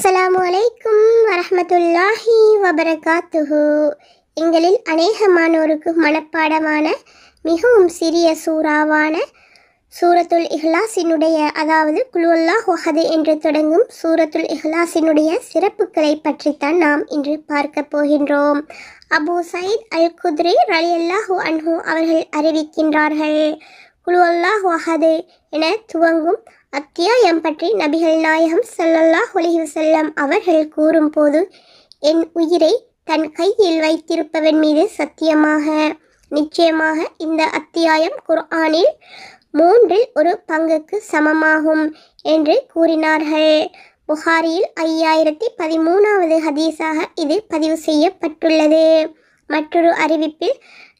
அஸ்ஸலாமு அலைக்கும் வரமத்துல்லாஹி வபரகாத்துஹு. எங்களில் அநேகமானோருக்கு மனப்பாடமான மிகவும் சிறிய சூறாவான சூரத்துல் இஹ்லாஸினுடைய அதாவது குலுவல்லாஹ் ஒஹது என்று தொடங்கும் சூரத்துல் இஹ்லாஸினுடைய சிறப்புகளை பற்றித்தான் நாம் இன்று பார்க்க போகின்றோம். அபு சயீத் அல் குத்ரி ரலியல்லாஹு அன்ஹு அவர்கள் அறிவிக்கின்றார்கள் குலுவல்லாஹ் ஒஹது என துவங்கும் அத்தியாயம் பற்றி நபிகள் நாயகம் ஸல்லல்லாஹு அலைஹி வஸல்லம் அவர்கள் கூறும்போது என் உயிரை தன் கையில் வைத்திருப்பவன் மீது சத்தியமாக. நிச்சயமாக இந்த அத்தியாயம் குர்ஆனில் மூன்றில் ஒரு பங்குக்கு சமமாகும் என்று கூறினார்கள். புகாரியில் ஐயாயிரத்தி பதிமூணாவது ஹதீஸாக இது பதிவு செய்யப்பட்டுள்ளது. மற்றொரு அறிவிப்பில்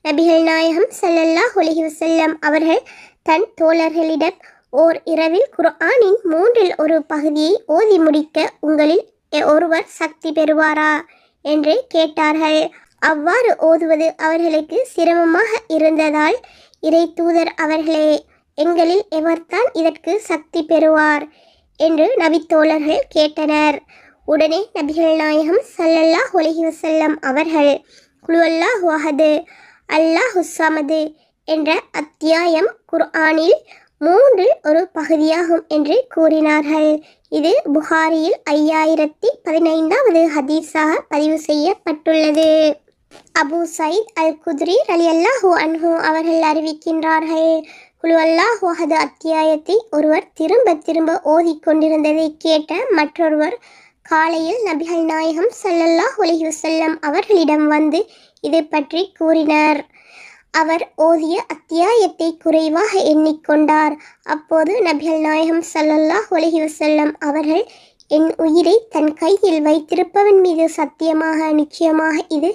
நபிகள் நாயகம் சல்லல்லா அலைஹி வஸல்லம் அவர்கள் தன் தோழர்களிடம் ஓர் இரவில் குர்ஆனின் மூன்றில் ஒரு பகுதியை ஓதி முடிக்க உங்களில் எ- ஒருவர் சக்தி பெறுவாரா? என்று கேட்டார்கள். அவ்வாறு ஓதுவது அவர்களுக்கு சிரமமாக இருந்ததால் இறை தூதர் அவர்களே எங்களில் எவர்தான் இதற்கு சக்தி பெறுவார்? என்று நபித்தோழர்கள் கேட்டனர். உடனே நபிகள் நாயகம் சல்லல்லாஹ் அலைஹி வஸல்லம் அவர்கள் குலுவல்லாஹ் வஹது அல்லாஹ் ஹுசாமது என்ற அத்தியாயம் குர்ஆனில் மூன்றில் ஒரு பகுதியாகும் என்று கூறினார்கள். இது புகாரியில் ஐயாயிரத்தி பதினைந்தாவது ஹதீஸாக பதிவு செய்யப்பட்டுள்ளது. அபு சயித் அல் குத்ரி அல்லாஹூ அன்ஹூ அவர்கள் அறிவிக்கின்றார்கள். குழு வஹது அத்தியாயத்தை ஒருவர் திரும்ப திரும்ப ஓதிக்கொண்டிருந்ததை கேட்ட மற்றொருவர் காலையில் நபிகள் நாயகம் சல்லல்லாஹ் உலகி வசல்லம் அவர்களிடம் வந்து இது பற்றி கூறினார். அவர் ஓதிய அத்தியாயத்தை குறைவாக எண்ணிக்கொண்டார். அப்போது நபிகள் நாயகம் சல்லல்லாஹ் அலைஹி அவர்கள் என் உயிரை தன் கையில் வைத்திருப்பவன் மீது சத்தியமாக நிச்சயமாக இது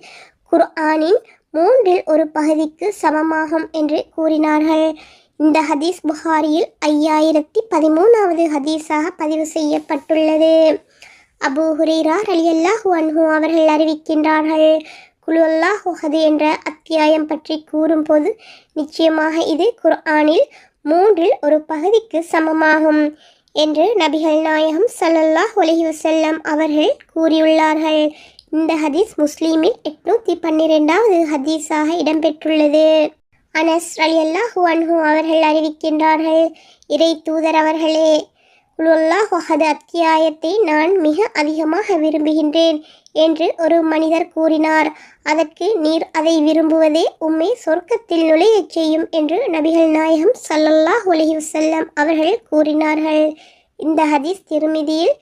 குர்ஆனின் மூன்றில் ஒரு பகுதிக்கு சமமாகும் என்று கூறினார்கள். இந்த ஹதீஸ் புகாரியில் ஐயாயிரத்தி பதிமூணாவது ஹதீஸாக பதிவு செய்யப்பட்டுள்ளது. அபு ஹுரைரா அலியல்லாஹ் அன்ஹு அவர்கள் அறிவிக்கின்றார்கள் குலு உஹது என்ற அத்தியாயம் பற்றி கூறும்போது நிச்சயமாக இது குர்ஆனில் மூன்றில் ஒரு பகுதிக்கு சமமாகும் என்று நபிகள் நாயகம் சல்லல்லாஹ் அலைஹி வஸல்லம் அவர்கள் கூறியுள்ளார்கள். இந்த ஹதீஸ் முஸ்லீமில் எட்நூற்றி பன்னிரெண்டாவது ஹதீஸாக இடம்பெற்றுள்ளது. அனஸ் ரலியல்லாஹு அன்ஹு அவர்கள் அறிவிக்கின்றார்கள் இறை தூதர் அவர்களே உலுல்லாஹ் வஹது அத்தியாயத்தை நான் மிக அதிகமாக விரும்புகின்றேன் என்று ஒரு மனிதர் கூறினார். அதற்கு நீர் அதை விரும்புவதே உம்மை சொர்க்கத்தில் நுழையச் செய்யும் என்று நபிகள் நாயகம் சல்லல்லாஹ் அலைஹி அவர்கள் கூறினார்கள். இந்த ஹதீஸ் திருமிதியில்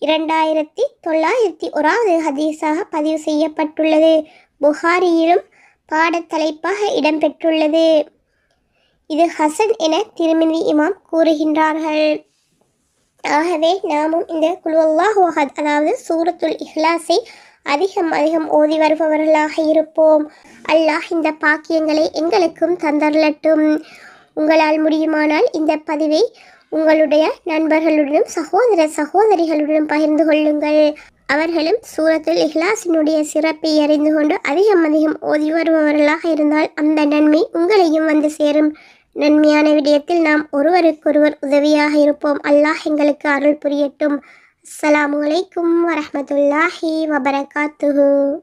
இரண்டாயிரத்தி தொள்ளாயிரத்தி ஓராவது ஹதீஸாக பதிவு செய்யப்பட்டுள்ளது. புகாரியிலும் பாடத்தலைப்பாக இடம்பெற்றுள்ளது. இது ஹசன் என திருமிதி இமாம் கூறுகின்றார்கள். ஆகவே நாமும் இந்த குலுவல்லாஹ் வஹத் அதாவது சூரத்துல் இஹ்லாஸை அதிகம் அதிகம் ஓதி வருபவர்களாக இருப்போம். அல்லாஹ் இந்த பாக்கியங்களை எங்களுக்கும் தந்தரலட்டும். உங்களால் முடியுமானால் இந்த பதிவை உங்களுடைய நண்பர்களுடனும் சகோதர சகோதரிகளுடனும் பகிர்ந்து கொள்ளுங்கள். அவர்களும் சூரத்தில் இஹ்லாசினுடைய சிறப்பை அறிந்து கொண்டு அதிகம் அதிகம் ஓதி வருபவர்களாக இருந்தால் அந்த நன்மை உங்களையும் வந்து சேரும். நன்மையான விடயத்தில் நாம் ஒருவருக்கொருவர் உதவியாக இருப்போம். அல்லாஹ் எங்களுக்கு அருள் புரியட்டும். அஸ்லாம் அலைக்கும் வரமத்துல்லாஹி வபரகாத்துஹு.